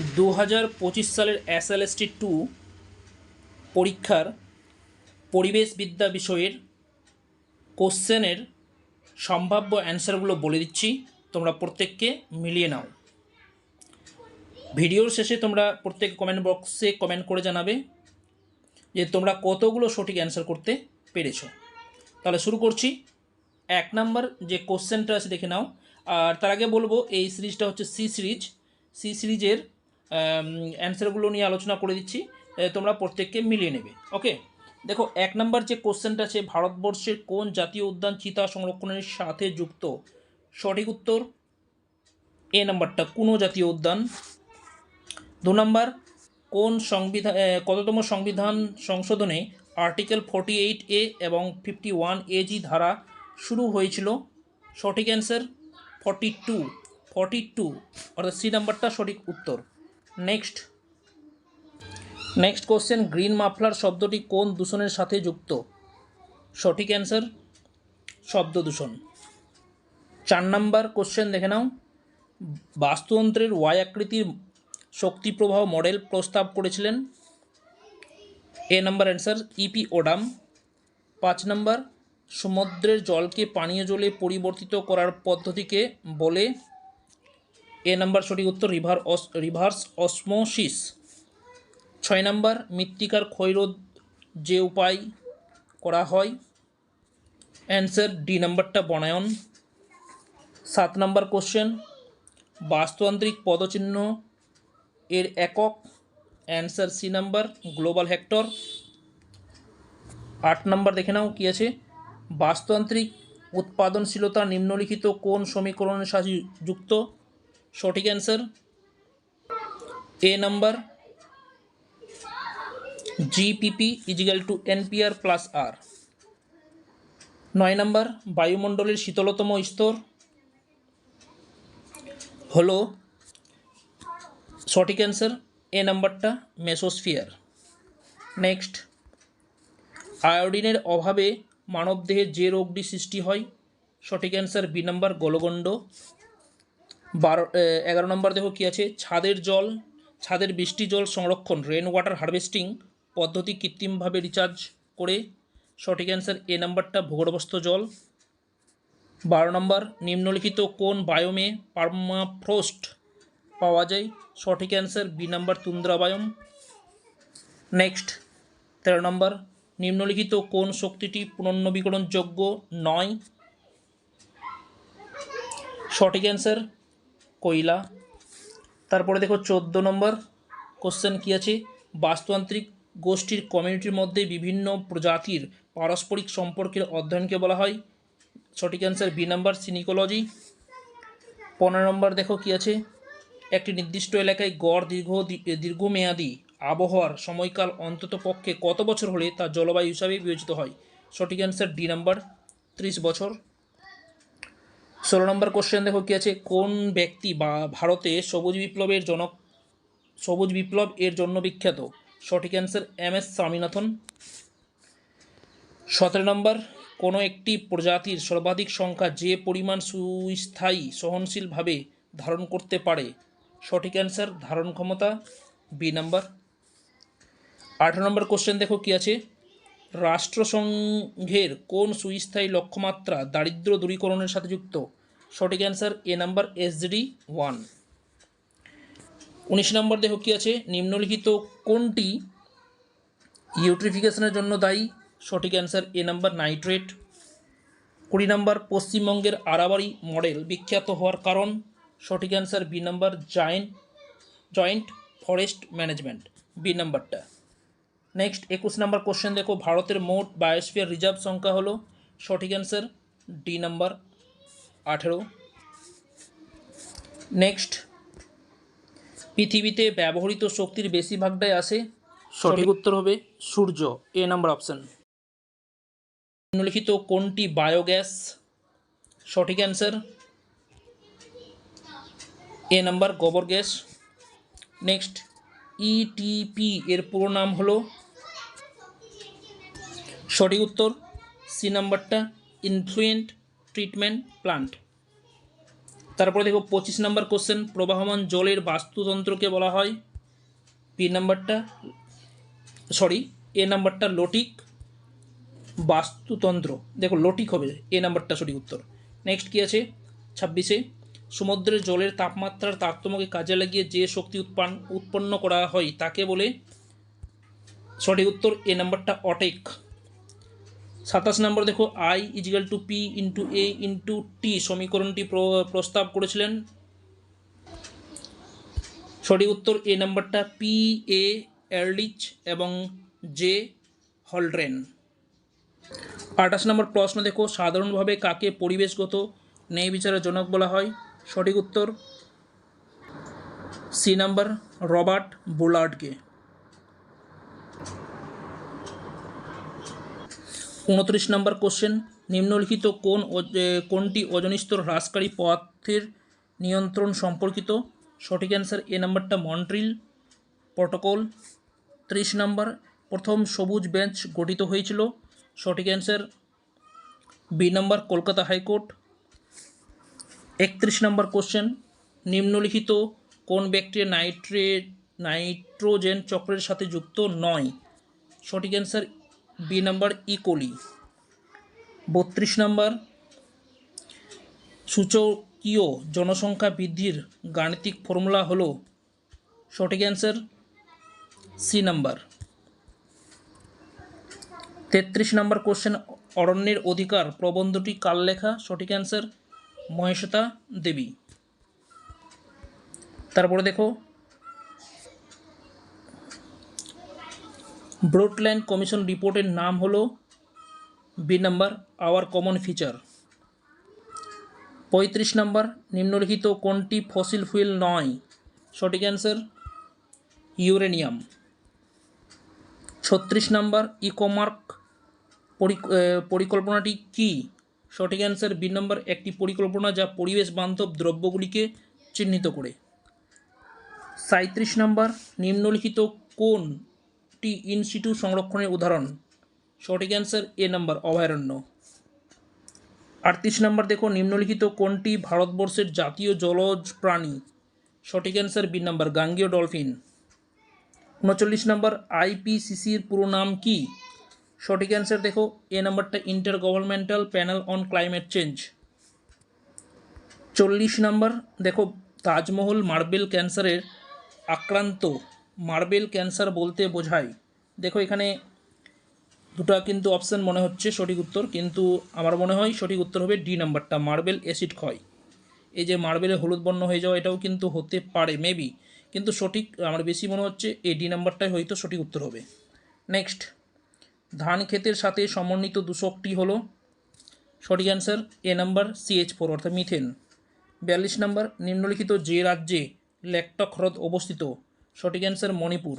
দু হাজার পঁচিশ সালের এসএলএসটি টু পরীক্ষার পরিবেশবিদ্যা বিষয়ের কোশ্চেনের সম্ভাব্য অ্যান্সারগুলো বলে দিচ্ছি। তোমরা প্রত্যেককে মিলিয়ে নাও। ভিডিওর শেষে তোমরা প্রত্যেক কমেন্ট বক্সে কমেন্ট করে জানাবে যে তোমরা কতগুলো সঠিক অ্যান্সার করতে পেরেছ। তাহলে শুরু করছি। এক নাম্বার যে কোশ্চেনটা আছে দেখে নাও। আর তার আগে বলব, এই সিরিজটা হচ্ছে সি সিরিজ। সি সিরিজের অ্যান্সারগুলো নিয়ে আলোচনা করে দিচ্ছি। তোমরা প্রত্যেককে মিলিয়ে নেবে। ওকে দেখো, এক নম্বর যে কোশ্চেনটা আছে, ভারতবর্ষের কোন জাতীয় উদ্যান চিতা সংরক্ষণের সাথে যুক্ত? সঠিক উত্তর? এ নাম্বারটা, কোনো জাতীয় উদ্যান। দু নম্বর, কোন সংবিধান কততম সংবিধান সংশোধনে আর্টিকেল ফর্টি এইট এ এবং ফিফটি ওয়ান এজি ধারা শুরু হয়েছিল? সঠিক answer forty two forty two অর্থাৎ সি নাম্বারটা সঠিক উত্তর। Next. Next question, green muffler শব্দটি কোন দূষণের সাথে যুক্ত? সঠিক অ্যান্সার, শব্দ দূষণ। চার নাম্বার কোশ্চেন দেখে নাও। বাস্তুতন্ত্রের ওয়াই আকৃতির শক্তি প্রবাহ মডেল প্রস্তাব করেছিলেন। A number answer, EP Odum. পাঁচ নাম্বার, সমুদ্রের জলকে পানীয় জলে পরিবর্তিত করার পদ্ধতিকে বলে এ নাম্বার সঠিক উত্তর, রিভার অস, রিভার্স অসমোসিস। ছয় নাম্বার, মৃত্তিকার ক্ষয়রোধ যে উপায় করা হয়? অ্যান্সার ডি নাম্বারটা বনায়ন। সাত নাম্বার কোশ্চেন, বাস্তুতান্ত্রিক পদচিহ্ন এর একক? Answer C number, global hectare আট নাম্বার দেখে নাও কী আছে? বাস্তুতান্ত্রিক উৎপাদনশীলতা নিম্নলিখিত কোন সমীকরণের সাথে যুক্ত? সঠিক answer A number GPP equal to NPR plus R নয় নাম্বার বায়ুমণ্ডলের শীতলতম স্তর? হলো, সঠিক অ্যান্সার এ নাম্বারটা মেসোস্ফিয়ার। নেক্সট আয়োডিনের অভাবে মানবদেহে যে রোগটি সৃষ্টি হয়, সঠিক অ্যান্সার বি নাম্বার গলগণ্ড। বারো এগারো নম্বর দেখো কী আছে? ছাদের জল, ছাদের বৃষ্টি জল সংরক্ষণ রেন ওয়াটার হারভেস্টিং পদ্ধতি কৃত্রিমভাবে রিচার্জ করে। সঠিক অ্যান্সার এ নাম্বারটা ভূগর্ভস্থ জল। বারো নম্বর, নিম্নলিখিত কোন বায়োমে পারমাফ্রোস্ট পাওয়া যায়? সঠিক answer B number tundra biome next তেরো নম্বর, নিম্নলিখিত কোন শক্তিটি পুনর্নবীকরণযোগ্য নয়? সঠিক অ্যান্সার কয়লা তারপরে দেখো চোদ্দ নম্বর কোশ্চেন কী আছে? বাস্তুতান্ত্রিক গোষ্ঠীর কমিউনিটির মধ্যে বিভিন্ন প্রজাতির পারস্পরিক সম্পর্কের অধ্যয়নকে বলা হয়। সঠিক অ্যান্সার বি নাম্বার সিনিকোলজি পনেরো নম্বর দেখো কী আছে? একটি নির্দিষ্ট এলাকায় গড় দীর্ঘ দীর্ঘমেয়াদী আবহাওয়ার সময়কাল অন্তত পক্ষে কত বছর হলে তা জলবায়ু হিসাবে বিবেচিত হয়? সঠিক অ্যান্সার ডি নাম্বার ত্রিশ বছর। ষোলো নম্বর কোশ্চেন দেখো কী আছে? কোন ব্যক্তি বা ভারতে সবুজ বিপ্লবের জনক, সবুজ বিপ্লব এর জন্য বিখ্যাত? সঠিক অ্যান্সার এম এস স্বামীনাথন। সতেরো নম্বর, কোনো একটি প্রজাতির সর্বাধিক সংখ্যা যে পরিমাণ সুস্থায়ী, সহনশীলভাবে ধারণ করতে পারে? সঠিক অ্যান্সার ধারণ ক্ষমতা। B number. আঠারো নম্বর কোশ্চেন দেখো কী আছে? রাষ্ট্রসংঘের কোন সুস্থায়ী লক্ষ্যমাত্রা দারিদ্র দূরীকরণের সাথে যুক্ত? সঠিক answer A number SD one. উনিশ নম্বর দেখো কী আছে? নিম্নলিখিত কোনটি ইউট্রিফিকেশনের জন্য দায়ী? সঠিক অ্যান্সার এ নাম্বার নাইট্রেট। কুড়ি নম্বর পশ্চিমবঙ্গের আরাবাড়ি মডেল বিখ্যাত হওয়ার কারণ? সঠিক answer B number joint joint forest management. B নাম্বারটা। নেক্সট একুশ নম্বর কোশ্চেন দেখো ভারতের মোট বায়োস্ফিয়ার রিজার্ভ সংখ্যা হলো সঠিক অ্যান্সার ডি নাম্বার আঠেরো। নেক্সট পৃথিবীতে ব্যবহৃত শক্তির বেশিরভাগটাই আসে সঠিক উত্তর হবে সূর্য এ নাম্বার অপশন নিম্নলিখিত কোনটি বায়োগ্যাস সঠিক অ্যান্সার এ নাম্বার গোবর গ্যাস। নেক্সট ইটিপি এর পুরো নাম হলো সঠিক উত্তর, সি নাম্বারটা ইনফ্লুয়েন্ট ট্রিটমেন্ট প্লান্ট তারপরে দেখো পঁচিশ নাম্বার কোশ্চেন প্রবাহমান জলের বাস্তুতন্ত্রকে বলা হয়। পি নাম্বারটা সরি এ নাম্বারটা লটিক বাস্তুতন্ত্র। দেখো লটিক হবে এ নাম্বারটা সঠিক উত্তর। নেক্সট কী আছে? ছাব্বিশে, সমুদ্রের জলের তাপমাত্রার তারতম্যকে কাজে লাগিয়ে যে শক্তি উৎপান উৎপন্ন করা হয় তাকে বলে সঠিক উত্তর এ নাম্বারটা অটেক। সাতাশ নম্বর দেখো I is equal to P into A into T সমীকরণটি প্র- প্রস্তাব করেছিলেন। সঠিক উত্তর এ নাম্বারটা পি এ এরলিচ এবং জে হলড্রেন আঠাশ নম্বর প্রশ্ন দেখো, সাধারণভাবে কাকে পরিবেশগত ন্যায় বিচারের জনক বলা হয়? সঠিক উত্তর সি নাম্বার রবার্ট বুলার্ডকে। উনত্রিশ নম্বর কোশ্চেন, নিম্নলিখিত কোন কোনটি ওজন স্তর হ্রাসকারী পথের নিয়ন্ত্রণ সম্পর্কিত? সঠিক অ্যান্সার এ নাম্বারটা মন্ট্রিল প্রটোকল। ত্রিশ নম্বর, প্রথম সবুজ বেঞ্চ গঠিত হয়েছিল। সঠিক অ্যান্সার বি নম্বর, কলকাতা হাইকোর্ট। একত্রিশ নম্বর কোশ্চেন, নিম্নলিখিত কোন ব্যাকটেরিয়া নাইট্রে নাইট্রোজেন চক্রের সাথে যুক্ত নয়? সঠিক অ্যান্সার বি নাম্বার ইকোলি। বত্রিশ নাম্বার, সূচকীয় জনসংখ্যা বৃদ্ধির গাণিতিক ফর্মুলা হলো সঠিক অ্যান্সার সি নাম্বার। তেত্রিশ নম্বর কোশ্চেন, অরণ্যের অধিকার প্রবন্ধটি কার লেখা? সঠিক অ্যান্সার মহেশতা দেবী। তারপরে দেখো ব্রডল্যান্ড কমিশন রিপোর্টের নাম হলো B number, our common future. পঁয়ত্রিশ নম্বর, নিম্নলিখিত কোনটি ফসিল ফুয়েল নয়? সঠিক অ্যান্সার, ইউরেনিয়াম। ছত্রিশ নম্বর, ইকোমার্ক পরিকল্পনাটি কি? সঠিক অ্যান্সার, বি নম্বর, একটি পরিকল্পনা যা পরিবেশ বান্ধব দ্রব্যগুলিকে চিহ্নিত করে। সাঁত্রিশ নম্বর, নিম্নলিখিত কোনটি ইনস্টিটিউট সংরক্ষণের উদাহরণ। সঠিক অ্যান্সার এ নম্বর, অভয়ারণ্য। আটত্রিশ নম্বর, দেখো, নিম্নলিখিত কোনটি ভারতবর্ষের জাতীয় জলজ প্রাণী? সঠিক অ্যান্সার বি নম্বর, গাঙ্গীয় ডলফিন। উনচল্লিশ নম্বর, আইপিসিসির পুরো নাম কি? সঠিক অ্যান্সার দেখো, এ নাম্বারটা inter governmental panel on climate change. চল্লিশ নম্বর, দেখো, তাজমহল মার্বেল ক্যান্সারের আক্রান্ত। মার্বেল ক্যান্সার বলতে বোঝায়। দেখো এখানে দুটো কিন্তু অপশান মনে হচ্ছে সঠিক উত্তর, কিন্তু আমার মনে হয় সঠিক উত্তর হবে ডি নাম্বারটা, মার্বেল অ্যাসিড ক্ষয়। এই যে মার্বেলে হলুদ বর্ণ হয়ে যাওয়া, এটাও কিন্তু হতে পারে মেবি কিন্তু সঠিক আমার বেশি মনে হচ্ছে এই ডি নাম্বারটাই হয়তো সঠিক উত্তর হবে। নেক্সট ধান ক্ষেতের সাথে সমন্বিত দূষকটি হলো, সঠিক answer A number CH four অর্থাৎ মিথেন বিয়াল্লিশ নাম্বার নিম্নলিখিত যে রাজ্যে ল্যাকটক হ্রদ অবস্থিত সঠিক অ্যান্সার মণিপুর।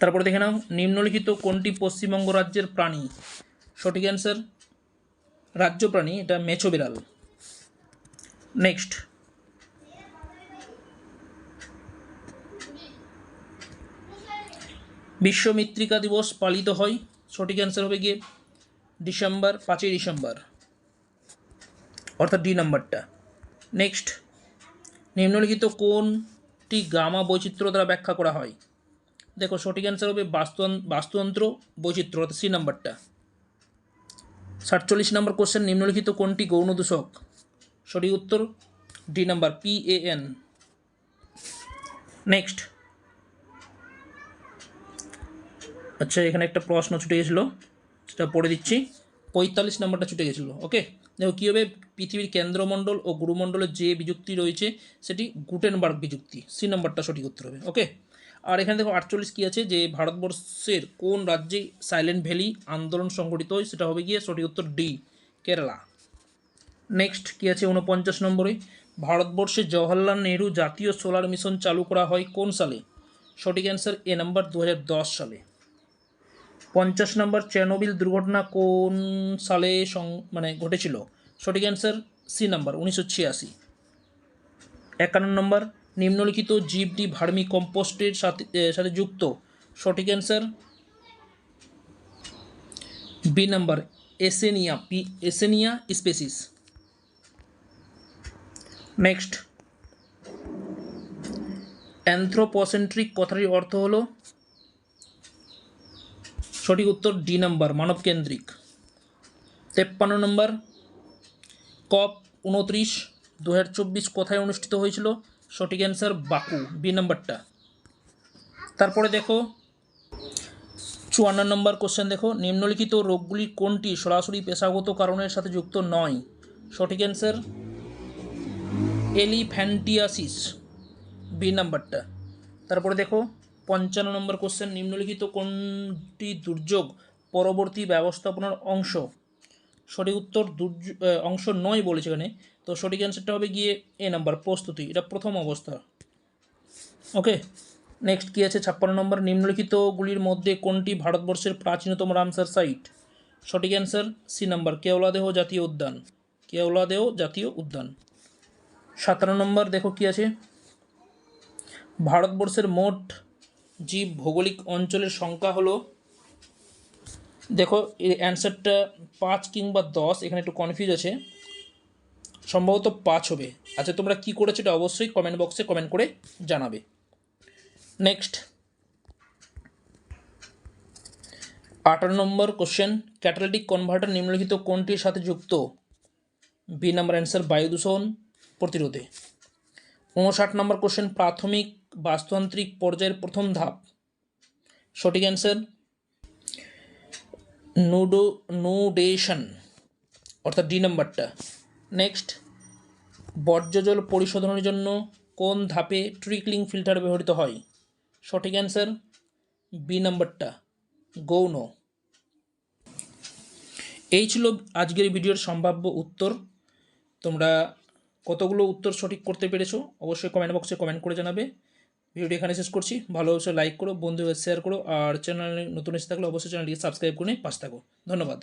তারপরে দেখে নাও, নিম্নলিখিত কোনটি পশ্চিমবঙ্গ রাজ্যের প্রাণী? সঠিক অ্যান্সার রাজ্য প্রাণী, এটা মেছো বিড়াল। নেক্সট বিশ্ব মৃত্তিকা দিবস পালিত হয়, সঠিক অ্যান্সার হবে গিয়ে ডিসেম্বর, পাঁচই ডিসেম্বর। অর্থাৎ ডি নাম্বারটা। নেক্সট নিম্নলিখিত কোনটি গামা বৈচিত্র্য দ্বারা ব্যাখ্যা করা হয়। দেখো, সঠিক অ্যান্সার হবে বাস্তু বাস্তুতন্ত্র বৈচিত্র্য সি নাম্বারটা সাতচল্লিশ নম্বর কোশ্চেন নিম্নলিখিত কোনটি গৌণ দূষক সঠিক উত্তর D number P A N next আচ্ছা এখানে একটা প্রশ্ন ছুটে গেছিল, সেটা পড়ে দিচ্ছি। পঁয়তাল্লিশ নম্বরটা ছুটে গেছিল ওকে দেখো কী হবে পৃথিবীর কেন্দ্রমণ্ডল ও গুরুমণ্ডলের যে বিযুক্তি রয়েছে, সেটি গুটেনবার্গ বিযুক্তি। সি নম্বরটা সঠিক উত্তর হবে ওকে আর এখানে দেখো আটচল্লিশ কী আছে, যে ভারতবর্ষের কোন রাজ্যে সাইলেন্ট ভ্যালি আন্দোলন সংগঠিত হয়, সেটা হবে গিয়ে সঠিক উত্তর ডি, কেরালা। নেক্সট কী আছে উনপঞ্চাশ নম্বরে? ভারতবর্ষে জওহরলাল নেহরু জাতীয় সোলার মিশন চালু করা হয় কোন সালে? সঠিক অ্যান্সার এ নাম্বার দু সালে। পঞ্চাশ নম্বর চেরনোবিল দুর্ঘটনা কোন সালে সং মানে ঘটেছিল? সঠিক অ্যান্সার সি নাম্বার উনিশশো ছিয়াশি। একান্ন নম্বর, নিম্নলিখিত জীবটি ভার্মি কম্পোস্টের সাথে সাথে যুক্ত? সঠিক answer B number Eisenia, P, Eisenia species. Next. Anthropocentric কথাটির অর্থ হলো সঠিক উত্তর ডি নাম্বার, মানবকেন্দ্রিক। তেপ্পান্ন নম্বর, কপ উনত্রিশ দু কোথায় অনুষ্ঠিত হয়েছিল? সঠিক অ্যান্সার বাকু, বি নাম্বারটা। তারপরে দেখো, চুয়ান্ন নম্বর কোশ্চেন দেখো, নিম্নলিখিত রোগগুলি কোনটি? সরাসরি পেশাগত কারণের সাথে যুক্ত নয়। সঠিক অ্যান্সার এলিফ্যান্টিয়াসিস, বি নাম্বারটা। তারপরে দেখো পঞ্চান্ন নম্বর কোশ্চেন নিম্নলিখিত কোনটি দুর্যোগ পরবর্তী ব্যবস্থাপনার অংশ? সঠিক উত্তর দুর্যোগ অংশ নয় বলেছে এখানে। তো সঠিক অ্যান্সারটা হবে গিয়ে এ নাম্বার প্রস্তুতি। এটা প্রথম অবস্থা। ওকে নেক্সট কী আছে? ছাপ্পান্ন নম্বর, নিম্নলিখিতগুলির মধ্যে কোনটি ভারতবর্ষের প্রাচীনতম রামসার সাইট সঠিক অ্যান্সার সি নাম্বার কেওলাদেহ জাতীয় উদ্যান। কেওলাদেহ জাতীয় উদ্যান। সাতান্ন নম্বর, দেখো কী আছে? ভারতবর্ষের মোট জীব ভৌগোলিক অঞ্চলের সংখ্যা হলো, দেখো, এর অ্যান্সারটা পাঁচ কিংবা দশ, এখানে একটু কনফিউজ আছে। সম্ভবত পাঁচ হবে। আচ্ছা তোমরা কী করেছ এটা অবশ্যই কমেন্ট বক্সে কমেন্ট করে জানাবে। নেক্সট আঠারো নম্বর কোশ্চেন ক্যাটালিটিক কনভার্টার নিম্নলিখিত কোনটির সাথে যুক্ত? বি নাম্বার অ্যান্সার বায়ু দূষণ প্রতিরোধে। উনষাট নম্বর কোশ্চেন প্রাথমিক বাস্তুতান্ত্রিক পর্যায়ের প্রথম ধাপ। সঠিক অ্যান্সার নুডো নুডেশন অর্থাৎ ডি নাম্বারটা নেক্সট বর্জ্যজল পরিশোধনের জন্য কোন ধাপে ট্রিকলিং ফিল্টার ব্যবহৃত হয়? সঠিক অ্যান্সার বি নাম্বারটা গৌণ। এই ছিল আজকের ভিডিওর সম্ভাব্য উত্তর। তোমরা কতগুলো উত্তর সঠিক করতে পেরেছ, অবশ্যই কমেন্ট বক্সে কমেন্ট করে জানাবে। ভিডিওটি এখানে শেষ করছি। ভালো অবশ্যই লাইক করো, বন্ধুদের শেয়ার করো, আর চ্যানেলে নতুন এসে থাকলে অবশ্যই চ্যানেলটিকে সাবস্ক্রাইব করে পাশে থাকো। ধন্যবাদ।